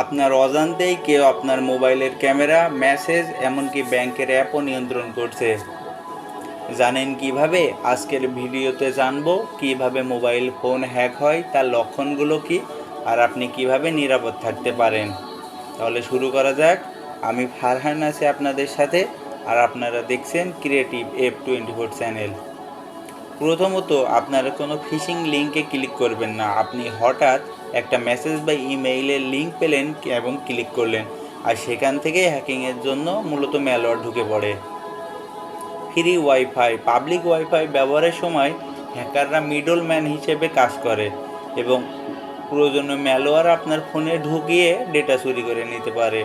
আপনার অজান্তেই কেউ আপনার মোবাইলের ক্যামেরা, মেসেজ, এমনকি ব্যাংকের অ্যাপও নিয়ন্ত্রণ করছে। জানেন কীভাবে? আজকের ভিডিওতে জানব কীভাবে মোবাইল ফোন হ্যাক হয়, তার লক্ষণগুলো কি, আর আপনি কীভাবে নিরাপদ থাকতে পারেন। তাহলে শুরু করা যাক। আমি ফারহান আছি আপনাদের সাথে, আর আপনারা দেখছেন creative F twenty four channel প্রথমত, আপনারা কোনো ফিশিং লিঙ্কে ক্লিক করবেন না। আপনি হঠাৎ একটা মেসেজ বা ইমেইলের লিঙ্ক পেলেন এবং ক্লিক করলেন। আর সেখান থেকেই হ্যাকিংয়ের জন্য মূলত ম্যালওয়্যার ঢুকে পড়ে। ফ্রি ওয়াইফাই পাবলিক ওয়াইফাই ব্যবহারের সময় হ্যাকাররা মিডল ম্যান হিসেবে কাজ করে এবং প্রয়োজনীয় ম্যালওয়্যার আপনার ফোনে ঢুকিয়ে ডেটা চুরি করে নিতে পারে।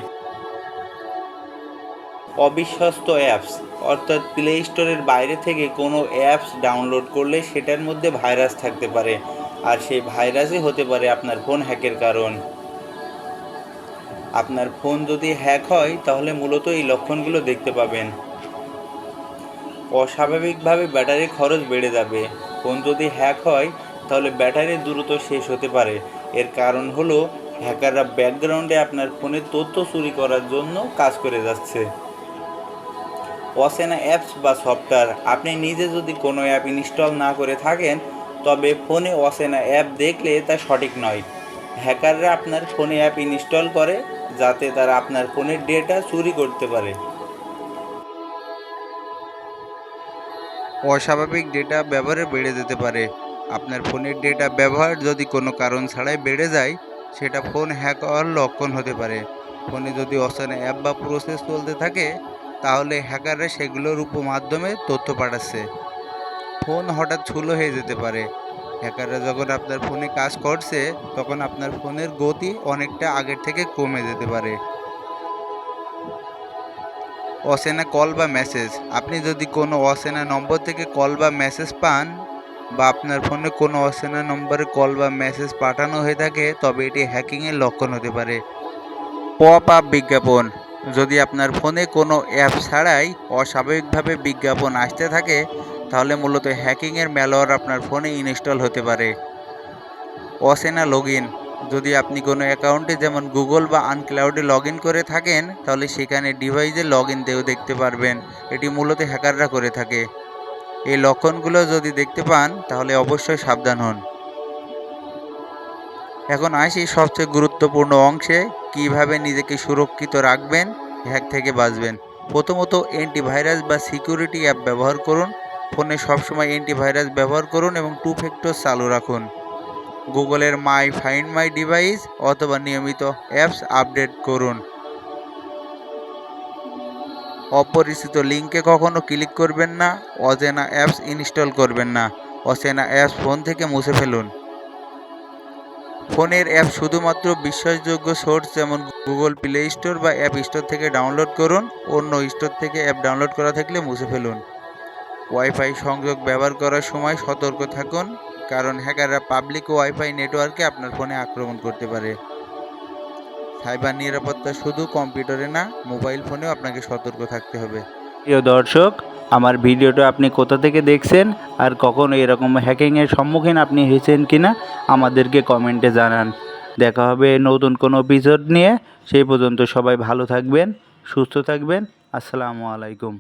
অবিশ্বস্ত অ্যাপস অর্থাৎ প্লে স্টোরের বাইরে থেকে কোনো অ্যাপস ডাউনলোড করলে সেটার মধ্যে ভাইরাস থাকতে পারে। আর সেই ভাইরাসই হতে পারে আপনার ফোন হ্যাকের কারণ। আপনার ফোন যদি হ্যাক হয়, তাহলে মূলত এই লক্ষণগুলো দেখতে পাবেন। অস্বাভাবিকভাবে ব্যাটারির খরচ বেড়ে যাবে। ফোন যদি হ্যাক হয়, তাহলে ব্যাটারি দ্রুত শেষ হতে পারে। এর কারণ হলো হ্যাকাররা ব্যাকগ্রাউন্ডে আপনার ফোনের তথ্য চুরি করার জন্য কাজ করে যাচ্ছে। অচেনা অ্যাপস বা সফটওয়্যার আপনি নিজে যদি কোনো অ্যাপ ইনস্টল না করে থাকেন তবে ফোনে অচেনা অ্যাপ দেখলে তা সঠিক নয়। হ্যাকাররা আপনার ফোনে অ্যাপ ইনস্টল করে যাতে তারা আপনার ফোনের ডেটা চুরি করতে পারে। অস্বাভাবিক ডেটা ব্যবহারে বেড়ে যেতে পারে। আপনার ফোনের ডেটা ব্যবহার যদি কোনো কারণ ছাড়াই বেড়ে যায়, সেটা ফোন হ্যাক হওয়ার লক্ষণ হতে পারে। ফোনে যদি অচেনা অ্যাপ বা প্রসেস চলতে থাকে, তাহলে হ্যাকাররা সেগুলোর উপ মাধ্যমে তথ্য পাঠাচ্ছে। ফোন হঠাৎ ছুলো হয়ে যেতে পারে। হ্যাকাররা যখন আপনার ফোনে কাজ করছে, তখন আপনার ফোনের গতি অনেকটা আগের থেকে কমে যেতে পারে। অচেনা কল বা মেসেজ। আপনি যদি কোনো অচেনা নম্বর থেকে কল বা মেসেজ পান বা আপনার ফোনে কোনো অচেনা নম্বরে কল বা মেসেজ পাঠানো হয়ে থাকে, তবে এটি হ্যাকিংয়ের লক্ষণ হতে পারে। পপ আপ বিজ্ঞাপন। যদি আপনার ফোনে কোনো অ্যাপ ছাড়াই অস্বাভাবিকভাবে বিজ্ঞাপন আসতে থাকে তাহলে মূলত হ্যাকিংয়ের ম্যালওয়্যার আপনার ফোনে ইনস্টল হতে পারে। অচেনা লগ যদি আপনি কোনো অ্যাকাউন্টে যেমন গুগল বা আনক্লাউডে লগ করে থাকেন, তাহলে সেখানে ডিভাইসে লগ ইন দেখতে পারবেন। এটি মূলত হ্যাকাররা করে থাকে। এই লক্ষণগুলো যদি দেখতে পান, তাহলে অবশ্যই সাবধান হন। এখন আসি সবচেয়ে গুরুত্বপূর্ণ অংশে, কীভাবে নিজেকে সুরক্ষিত রাখবেন, হ্যাক থেকে বাঁচবেন। প্রথমত অ্যান্টিভাইরাস বা সিকিউরিটি অ্যাপ ব্যবহার করুন। ফোনে সবসময় অ্যান্টিভাইরাস ব্যবহার করুন এবং টু ফ্যাক্টর চালু রাখুন। গুগলের মাই ফাইন্ড মাই ডিভাইস অথবা নিয়মিত অ্যাপস আপডেট করুন। অপরিচিত লিঙ্কে কখনো ক্লিক করবেন না, অচেনা অ্যাপস ইনস্টল করবেন না, অচেনা অ্যাপস ফোন থেকে মুছে ফেলুন। ফোনের অ্যাপ শুধুমাত্র বিশ্বাসযোগ্য সোর্স যেমন গুগল প্লে স্টোর বা অ্যাপ স্টোর থেকে ডাউনলোড করুন, অন্য স্টোর থেকে অ্যাপ ডাউনলোড করা থাকলে মুছে ফেলুন। ওয়াইফাই সংযোগ ব্যবহার করার সময় সতর্ক থাকুন, কারণ হ্যাকাররা পাবলিক ওয়াইফাই নেটওয়ার্কে আপনার ফোনে আক্রমণ করতে পারে। সাইবার নিরাপত্তা শুধু কম্পিউটারে না মোবাইল ফোনেও আপনাকে সতর্ক থাকতে হবে। প্রিয় দর্শক, আমার ভিডিওটা আপনি কোথা থেকে দেখছেন আর কখনো এরকম হ্যাকিংয়ের সম্মুখীন আপনি হয়েছেন কিনা, আমাদেরকে কমেন্টে জানান। দেখা হবে নতুন কোনো এপিসোড নিয়ে, সেই পর্যন্ত সবাই ভালো থাকবেন, সুস্থ থাকবেন। আসসালামু আলাইকুম।